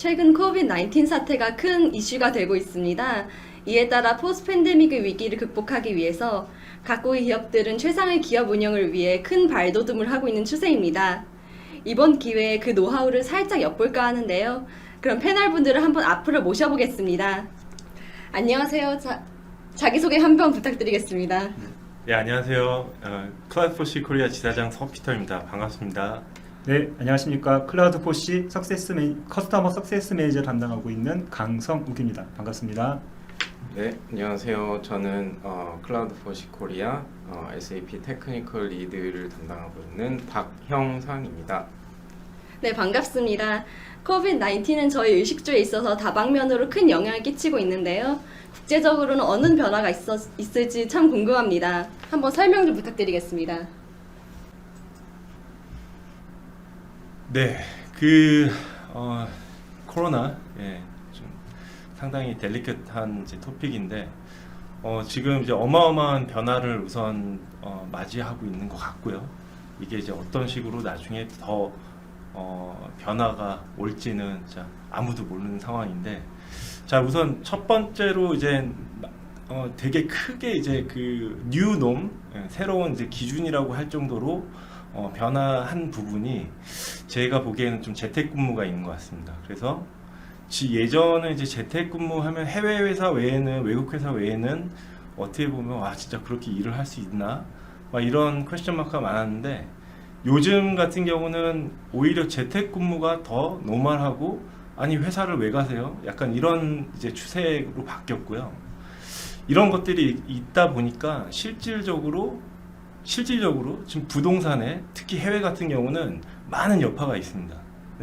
최근 코비드-19 사태가 큰 이슈가 되고 있습니다. 이에 따라 포스트 팬데믹의 위기를 극복하기 위해서 각국의 기업들은 최상의 기업 운영을 위해 큰 발돋움을 하고 있는 추세입니다. 이번 기회에 그 노하우를 살짝 엿볼까 하는데요. 그럼 패널분들을 한번 앞으로 모셔보겠습니다. 안녕하세요. 자, 자기소개 한번 부탁드리겠습니다. 네 안녕하세요. 어, 클라우드포시 코리아 지사장 서피터입니다. 반갑습니다. 네, 안녕하십니까. 클라우드 포시 석세스 매 커스터머 석세스 매니저 담당하고 있는 강성욱입니다. 반갑습니다. 네, 안녕하세요. 저는 어, 클라우드 포시 코리아 어, SAP 테크니컬 리드를 담당하고 있는 박형상입니다. 네, 반갑습니다. 코비드-19은 저희 의식주에 있어서 다방면으로 큰 영향을 끼치고 있는데요. 국제적으로는 어느 변화가 있었, 있을지 참 궁금합니다. 한번 설명 좀 부탁드리겠습니다. 네, 그 어, 코로나 예, 좀 상당히 델리케트한 이제 토픽인데 어, 지금 이제 어마어마한 변화를 우선 어, 맞이하고 있는 것 같고요. 이게 이제 어떤 식으로 나중에 더 어, 변화가 올지는 자, 아무도 모르는 상황인데 자 우선 첫 번째로 이제 어, 되게 크게 이제 그 뉴놈 예, 새로운 이제 기준이라고 할 정도로 어, 변화한 부분이 제가 보기에는 좀 재택근무가 있는 것 같습니다. 그래서 지 예전에 이제 재택근무하면 해외 회사 외에는 외국 회사 외에는 어떻게 보면 와 진짜 그렇게 일을 할 수 있나 막 이런 퀘스천 마크가 많았는데 요즘 같은 경우는 오히려 재택근무가 더 노멀하고 아니 회사를 왜 가세요? 약간 이런 이제 추세로 바뀌었고요. 이런 것들이 있다 보니까 실질적으로 실질적으로 지금 부동산에 특히 해외 같은 경우는 많은 여파가 있습니다.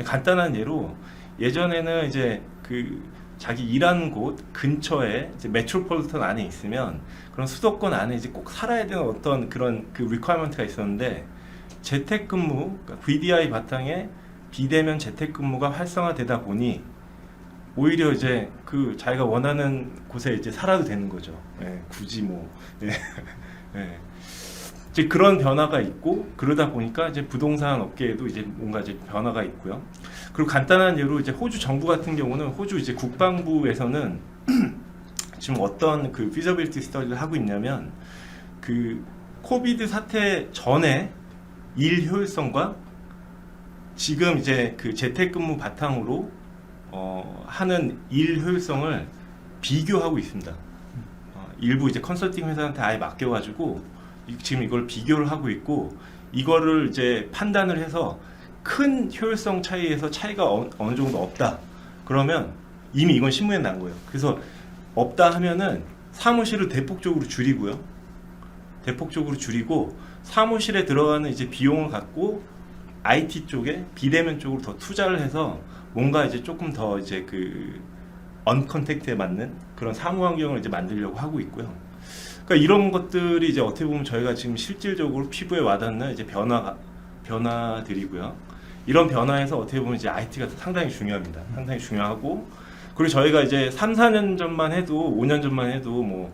간단한 예로 예전에는 이제 그 자기 일하는 곳 근처에 이제 메트로폴리탄 안에 있으면 그런 수도권 안에 이제 꼭 살아야 되는 어떤 그런 그 리퀘어먼트가 있었는데 재택근무 그러니까 VDI 바탕에 비대면 재택근무가 활성화되다 보니 오히려 이제 그 자기가 원하는 곳에 이제 살아도 되는 거죠. 예, 굳이 뭐 예, 예. 이제 그런 변화가 있고 그러다 보니까 이제 부동산 업계에도 이제 뭔가 이제 변화가 있고요. 그리고 간단한 예로 이제 호주 정부 같은 경우는 호주 이제 국방부에서는 지금 어떤 그 피저빌티 스터디를 하고 있냐면 그 코비드 사태 전에 일 효율성과 지금 이제 그 재택근무 바탕으로 어, 하는 일 효율성을 비교하고 있습니다. 어, 일부 이제 컨설팅 회사한테 아예 맡겨가지고 이- 지금 이걸 비교를 하고 있고 이거를 이제 판단을 해서 큰 효율성 차이에서 차이가 어, 어느 정도 없다. 그러면 이미 이건 신문에 난 거예요. 그래서 없다 하면은 사무실을 대폭적으로 줄이고요. 대폭적으로 줄이고 사무실에 들어가는 이제 비용을 갖고 IT 쪽에 비대면 쪽으로 더 투자를 해서 뭔가 이제 조금 더 이제 그 언컨택트에 맞는 그런 사무 환경을 이제 만들려고 하고 있고요. 그러니까 이런 것들이 이제 어떻게 보면 저희가 지금 실질적으로 피부에 와닿는 이제 변화가 변화들이고요. 이런 변화에서 어떻게 보면 이제 IT가 상당히 중요합니다. 상당히 중요하고 그리고 저희가 이제 3, 4년 전만 해도 5년 전만 해도 뭐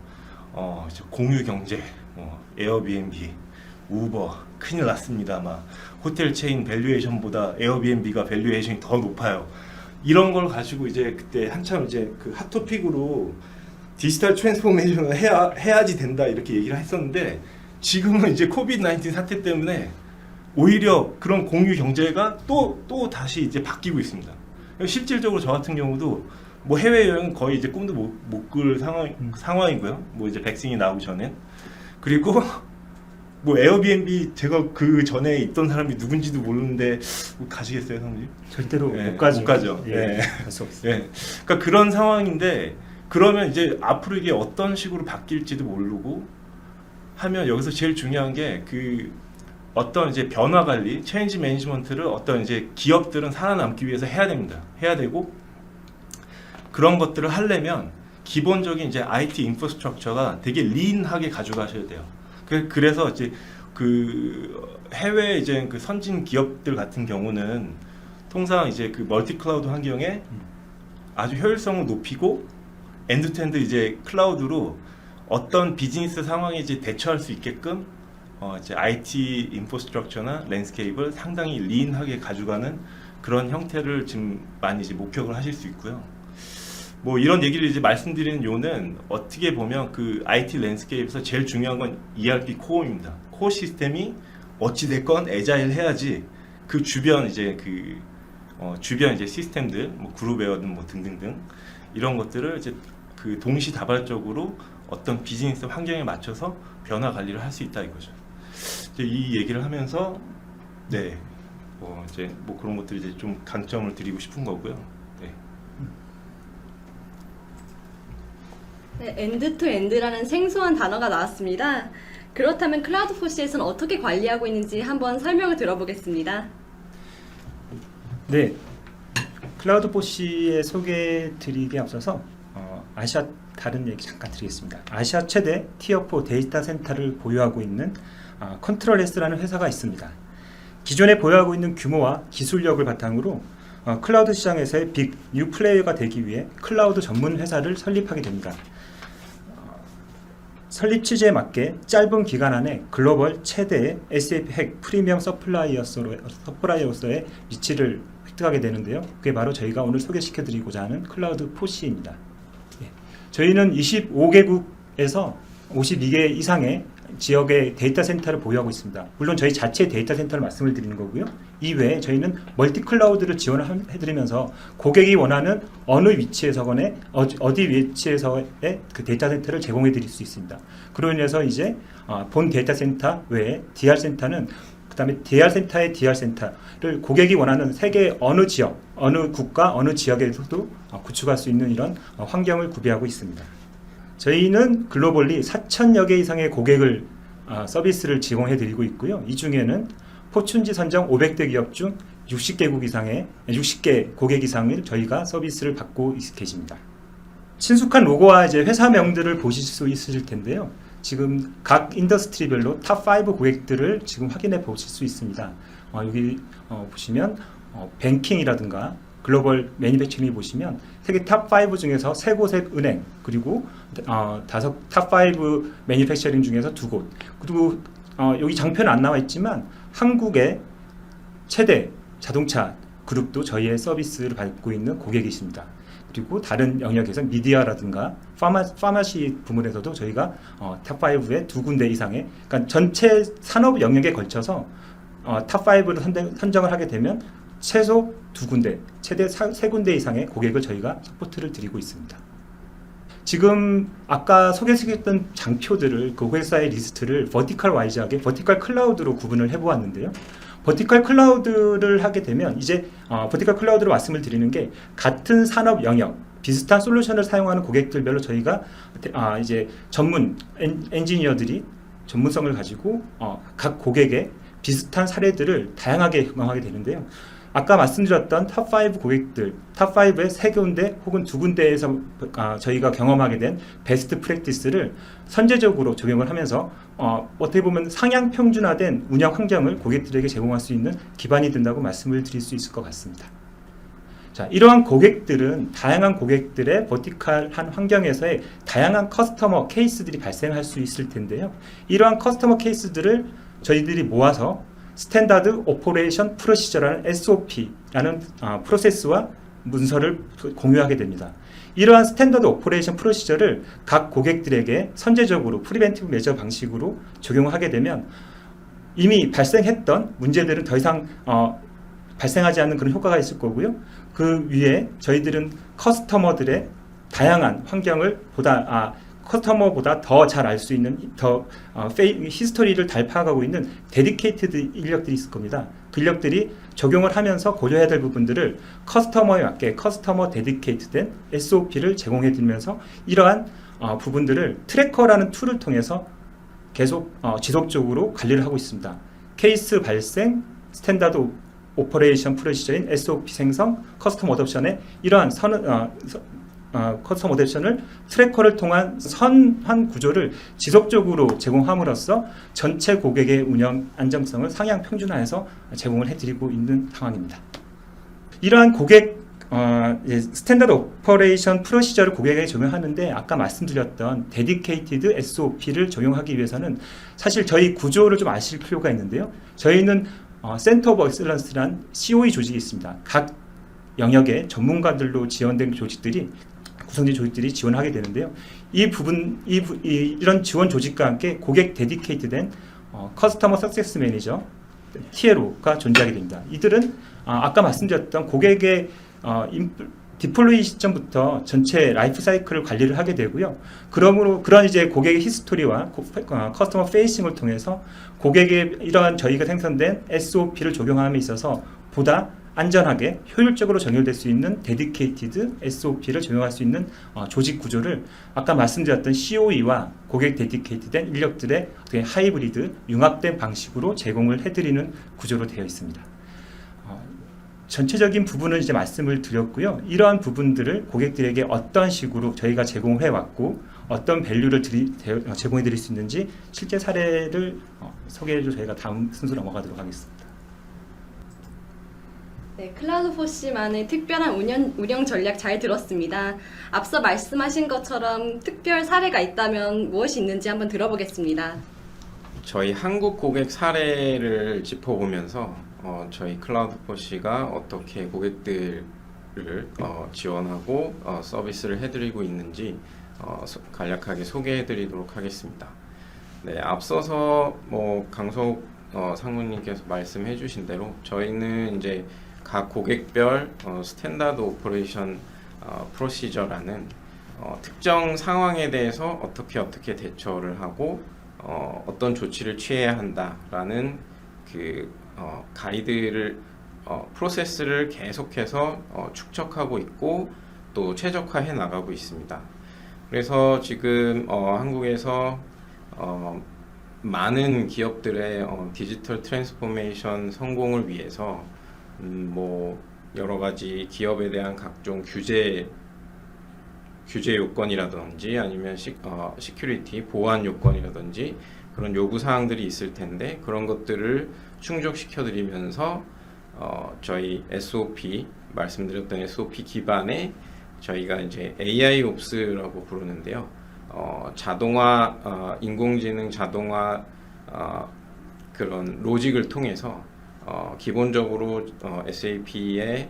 어, 공유 경제, 뭐 에어비앤비, 우버 큰일 났습니다. 막 호텔 체인 밸류에이션보다 에어비앤비가 밸류에이션이 더 높아요. 이런 걸 가지고 이제 그때 한참 이제 그 핫토픽으로 디지털 트랜스포메이션을 해야 해야지 된다 이렇게 얘기를 했었는데 지금은 이제 코비드 19 사태 때문에 오히려 그런 공유 경제가 또 또 다시 이제 바뀌고 있습니다. 실질적으로 저 같은 경우도 뭐 해외 여행 거의 이제 꿈도 못 꿀 상황 상황이고요. 뭐 이제 백신이 나오기 전엔 그리고 뭐 에어비앤비 제가 그 전에 있던 사람이 누군지도 모르는데 뭐 가시겠어요, 성님? 절대로 예, 못 가죠. 못 가죠. 예, 예. 갈수 없어요. 예. 그러니까 그런 상황인데 그러면 이제 앞으로 이게 어떤 식으로 바뀔지도 모르고 하면 여기서 제일 중요한 게 그 어떤 이제 변화 관리, 체인지 매니지먼트를 어떤 이제 기업들은 살아남기 위해서 해야 됩니다. 해야 되고 그런 것들을 하려면 기본적인 이제 IT 인프라스트럭처가 되게 린하게 가져가셔야 돼요. 그- 그래서 이제 그 해외 이제 그 선진 기업들 같은 경우는 통상 이제 그 멀티 클라우드 환경에 아주 효율성을 높이고 엔드투엔드 이제 클라우드로 어떤 비즈니스 상황에 이제 대처할 수 있게끔 어 이제 IT 인프라스트럭처나 랜스케이프를 상당히 린하게 가져가는 그런 형태를 지금 많이 이제 목격을 하실 수 있고요. 뭐 이런 얘기를 이제 말씀드리는 요는 어떻게 보면 그 IT 랜스케이프에서 제일 중요한 건 ERP 코어입니다. 코어 시스템이 어찌 됐건 애자일 해야지 그 주변 이제 그 어, 주변 이제 시스템들 뭐 그룹웨어든 뭐 등등등 이런 것들을 이제 그 동시다발적으로 어떤 비즈니스 환경에 맞춰서 변화 관리를 할 수 있다 이거죠. 이제 이 얘기를 하면서 네. 뭐 이제 뭐 그런 것들 이제 좀 강점을 드리고 싶은 거고요. 네. 네, 엔드 투 엔드라는 생소한 단어가 나왔습니다. 그렇다면 클라우드 포시에서는 어떻게 관리하고 있는지 한번 설명을 들어보겠습니다. 네, 클라우드 포시의 소개 드리기에 앞서서 어, 아시아 다른 얘기 잠깐 드리겠습니다. 아시아 최대 티어4 데이터 센터를 보유하고 있는 아, 컨트롤S라는 회사가 있습니다. 기존에 보유하고 있는 규모와 기술력을 바탕으로 어, 클라우드 시장에서의 빅 뉴 플레이어가 되기 위해 클라우드 전문 회사를 설립하게 됩니다. 어, 설립 취지에 맞게 짧은 기간 안에 글로벌 최대의 SAP 핵 프리미엄 서플라이어스로, 서플라이어스의 위치를 획득하게 되는데요. 그게 바로 저희가 오늘 소개시켜드리고자 하는 클라우드 포시입니다. 예. 저희는 25개국에서 52개 이상의 지역의 데이터 센터를 보유하고 있습니다. 물론 저희 자체 데이터 센터를 말씀을 드리는 거고요. 이외에 저희는 멀티 클라우드를 지원해드리면서 고객이 원하는 어느 위치에서건에 어- 어디 위치에서의 그 데이터 센터를 제공해 드릴 수 있습니다. 그로 인해서 이제 어, 본 데이터 센터 외에 DR 센터는 그 다음에 DR 센터의 DR 센터를 고객이 원하는 세계 어느 지역, 어느 국가, 어느 지역에서도 어, 구축할 수 있는 이런 어, 환경을 구비하고 있습니다. 저희는 글로벌리 4천여 개 이상의 고객을 아, 서비스를 제공해 드리고 있고요. 이 중에는 포춘지 선정 500대 기업 중 60개국 이상의 60개 고객 이상을 저희가 서비스를 받고 있- 계십니다. 친숙한 로고와 이제 회사명들을 보실 수 있으실 텐데요. 지금 각 인더스트리별로 탑 5 고객들을 지금 확인해 보실 수 있습니다. 어, 여기 어, 보시면 어, 뱅킹이라든가 글로벌 매니팩처링 보시면 세계 탑 5 중에서 세 곳의 은행 그리고 어, 다섯 탑5 매니팩처링 중에서 두 곳 그리고 어, 여기 장표는 안 나와 있지만 한국의 최대 자동차 그룹도 저희의 서비스를 받고 있는 고객이십니다. 그리고 다른 영역에서 미디어라든가 파마, 파마시 부문에서도 저희가 어, 탑5의 두 군데 이상의 그러니까 전체 산업 영역에 걸쳐서 어, 탑5를 선정, 선정을 하게 되면 최소 두 군데, 최대 사, 세 군데 이상의 고객을 저희가 서포트를 드리고 있습니다. 지금 아까 소개시켰던 장표들을 그 회사의 리스트를 버티컬 와이즈하게 버티컬 클라우드로 구분을 해보았는데요. 버티컬 클라우드를 하게 되면 이제 어, 버티컬 클라우드로 말씀을 드리는 게 같은 산업 영역 비슷한 솔루션을 사용하는 고객들별로 저희가 아, 이제 전문 엔, 엔지니어들이 전문성을 가지고 어, 각 고객의 비슷한 사례들을 다양하게 경험하게 되는데요. 아까 말씀드렸던 탑5 고객들, 탑5의 세 군데 혹은 두 군데에서 아, 저희가 경험하게 된 베스트 프랙티스를 선제적으로 적용을 하면서 어, 어떻게 보면 상향 평준화된 운영 환경을 고객들에게 제공할 수 있는 기반이 된다고 말씀을 드릴 수 있을 것 같습니다. 자, 이러한 고객들은 다양한 고객들의 버티컬한 환경에서의 다양한 커스터머 케이스들이 발생할 수 있을 텐데요. 이러한 커스터머 케이스들을 저희들이 모아서 스탠다드 오퍼레이션 프로시저라는 SOP라는 아, 프로세스와 문서를 공유하게 됩니다. 이러한 스탠다드 오퍼레이션 프로시저를 각 고객들에게 선제적으로 프리벤티브 메저 방식으로 적용하게 되면 이미 발생했던 문제들은 더 이상 어, 발생하지 않는 그런 효과가 있을 거고요. 그 위에 저희들은 커스터머들의 다양한 환경을 보다 아, 커스터머보다 더 잘 알 수 있는 더 어, 히스토리를 잘 파악하고 있는 데디케이트드 인력들이 있을 겁니다. 그 인력들이 적용을 하면서 고려해야 될 부분들을 커스터머에 맞게 커스터머 데디케이트된 SOP를 제공해 드리면서 이러한 어, 부분들을 트래커라는 툴을 통해서 계속 어, 지속적으로 관리를 하고 있습니다. 케이스 발생, 스탠다드 오- 오퍼레이션 프로시저인 SOP 생성, 커스텀 어답션의 이러한 선, 어, 서- 어, 커스텀 어답션을 트래커를 통한 선한 구조를 지속적으로 제공함으로써 전체 고객의 운영 안정성을 상향 평준화해서 제공을 해드리고 있는 상황입니다. 이러한 고객 어, 스탠다드 오퍼레이션 프로시저를 고객에게 적용하는데 아까 말씀드렸던 데디케이티드 SOP를 적용하기 위해서는 사실 저희 구조를 좀 아실 필요가 있는데요. 저희는 어, 센터 오브 엑셀런스란 COE 조직이 있습니다. 각 영역의 전문가들로 지원된 조직들이 구성진 조직들이 지원하게 되는데요. 이 부분 이, 부- 이 이런 지원 조직과 함께 고객 데디케이트된 어, 커스터머 석세스 매니저 TLO가 존재하게 됩니다. 이들은 아, 아까 말씀드렸던 고객의 어, 인플- 디플로이 시점부터 전체 라이프 사이클을 관리를 하게 되고요. 그러므로 그런 이제 고객의 히스토리와 고- 어, 커스터머 페이싱을 통해서 고객의 이러한 저희가 생성된 SOP를 적용함에 있어서 보다 안전하게 효율적으로 정렬될 수 있는 데디케이티드 SOP를 적용할 수 있는 어, 조직 구조를 아까 말씀드렸던 COE와 고객 데디케이트된 인력들의 어떻게 하이브리드 융합된 방식으로 제공을 해드리는 구조로 되어 있습니다. 어, 전체적인 부분은 이제 말씀을 드렸고요. 이러한 부분들을 고객들에게 어떤 식으로 저희가 제공해 왔고 어떤 밸류를 드리, 대- 어, 제공해 드릴 수 있는지 실제 사례를 어, 소개해 줘 저희가 다음 순서로 넘어가도록 하겠습니다. 네, 클라우드포시만의 특별한 운영, 운영 전략 잘 들었습니다. 앞서 말씀하신 것처럼 특별 사례가 있다면 무엇이 있는지 한번 들어보겠습니다. 저희 한국 고객 사례를 짚어보면서 어, 저희 클라우드 포시가 어떻게 고객들을 어, 지원하고 어, 서비스를 해드리고 있는지 어, 소- 간략하게 소개해드리도록 하겠습니다. 네, 앞서서 뭐 강석 어, 상무님께서 말씀해주신 대로 저희는 이제 각 고객별 어, 스탠다드 오퍼레이션 어, 프로시저라는 어, 특정 상황에 대해서 어떻게 어떻게 대처를 하고 어, 어떤 조치를 취해야 한다라는 그 어, 가이드를 어, 프로세스를 계속해서 어, 축적하고 있고 또 최적화해 나가고 있습니다. 그래서 지금 어, 한국에서 어, 많은 기업들의 어, 디지털 트랜스포메이션 성공을 위해서 음, 뭐 여러 가지 기업에 대한 각종 규제 규제 요건이라든지 아니면 시, 어, 시큐리티 보안 요건이라든지 그런 요구 사항들이 있을 텐데 그런 것들을 충족시켜 드리면서 어, 저희 SOP 말씀드렸던 SOP 기반의 저희가 이제 AI 옵스라고 부르는데요. 어, 자동화 어, 인공지능 자동화 어, 그런 로직을 통해서 어, 기본적으로 어, SAP의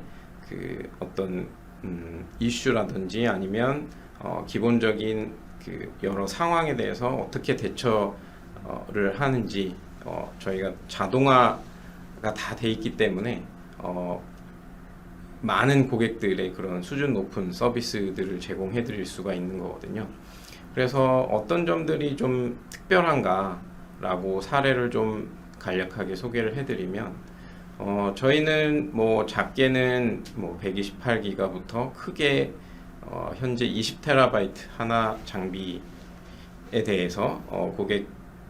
그 어떤 음, 이슈라든지 아니면 어, 기본적인 그 여러 상황에 대해서 어떻게 대처를 하는지 어, 저희가 자동화가 다 돼 있기 때문에 어, 많은 고객들의 그런 수준 높은 서비스들을 제공해 드릴 수가 있는 거거든요. 그래서 어떤 점들이 좀 특별한가라고 사례를 좀 간략하게 소개를 해드리면 어, 저희는 뭐 작게는 뭐 128기가부터 크게 어, 현재 20테라바이트 하나 장비에 대해서 어, 고객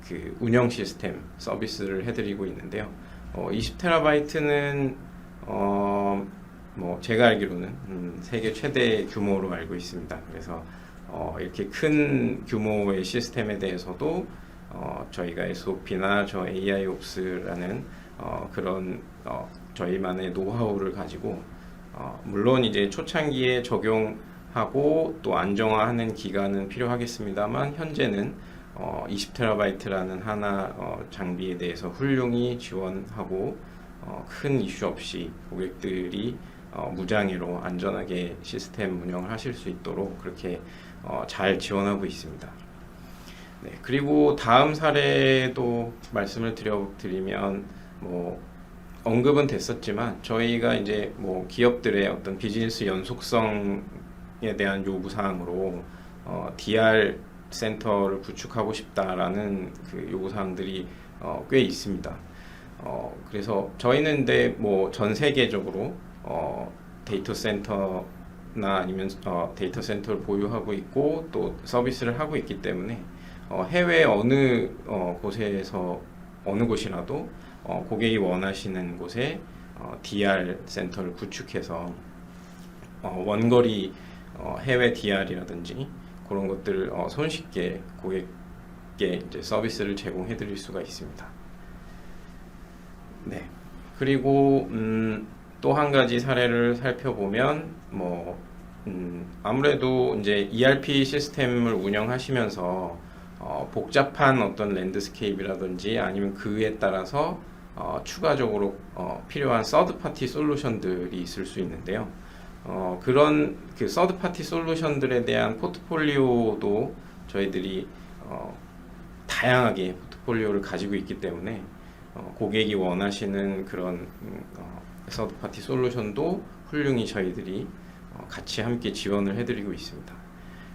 그 운영 시스템 서비스를 해드리고 있는데요. 어, 20테라바이트는 어, 뭐 제가 알기로는 음, 세계 최대 규모로 알고 있습니다. 그래서 어, 이렇게 큰 규모의 시스템에 대해서도 어, 저희가 SOP나 저 AI 옵스라는 어, 그런 어, 저희만의 노하우를 가지고 어, 물론 이제 초창기에 적용하고 또 안정화하는 기간은 필요하겠습니다만 현재는 어, 20테라바이트라는 하나 어, 장비에 대해서 훌륭히 지원하고 어, 큰 이슈 없이 고객들이 어, 무장애로 안전하게 시스템 운영을 하실 수 있도록 그렇게 어, 잘 지원하고 있습니다. 네, 그리고 다음 사례도 말씀을 드려 드리면 뭐 언급은 됐었지만 저희가 이제 뭐 기업들의 어떤 비즈니스 연속성에 대한 요구 사항으로 어, DR 센터를 구축하고 싶다라는 그 요구 사항들이 어, 꽤 있습니다. 어, 그래서 저희는 근데 뭐 전 세계적으로 어, 데이터 센터나 아니면 어, 데이터 센터를 보유하고 있고 또 서비스를 하고 있기 때문에 어, 해외 어느 어, 곳에서 어느 곳이라도 어, 고객이 원하시는 곳에 어, DR 센터를 구축해서 어, 원거리 어, 해외 DR이라든지 그런 것들을 어, 손쉽게 고객께 이제 서비스를 제공해 드릴 수가 있습니다. 네. 그리고 음, 또 한 가지 사례를 살펴보면 뭐 음, 아무래도 이제 ERP 시스템을 운영하시면서 어, 복잡한 어떤 랜드스케이프라든지 아니면 그에 따라서 어, 추가적으로 어, 필요한 서드 파티 솔루션들이 있을 수 있는데요. 어, 그런 그 서드 파티 솔루션들에 대한 포트폴리오도 저희들이 어, 다양하게 포트폴리오를 가지고 있기 때문에 어, 고객이 원하시는 그런 음, 어, 서드 파티 솔루션도 훌륭히 저희들이 어, 같이 함께 지원을 해드리고 있습니다.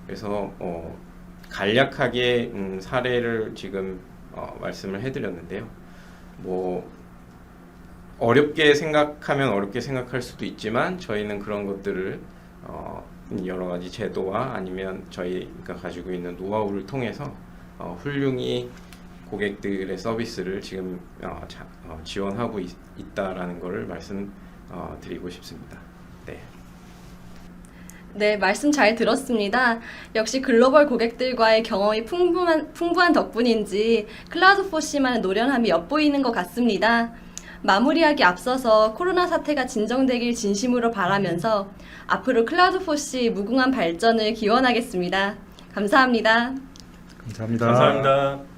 그래서 어, 간략하게 음, 사례를 지금 어, 말씀을 해드렸는데요. 뭐 어렵게 생각하면 어렵게 생각할 수도 있지만 저희는 그런 것들을 어, 여러 가지 제도와 아니면 저희가 가지고 있는 노하우를 통해서 어, 훌륭히 고객들의 서비스를 지금 어, 자- 어, 지원하고 있, 있다라는 것을 말씀드리고 싶습니다. 네. 네, 말씀 잘 들었습니다. 역시 글로벌 고객들과의 경험이 풍부한, 풍부한 덕분인지 클라우드 포시만의 노련함이 엿보이는 것 같습니다. 마무리하기 앞서서 코로나 사태가 진정되길 진심으로 바라면서 앞으로 클라우드 포시 무궁한 발전을 기원하겠습니다. 감사합니다. 감사합니다. 감사합니다.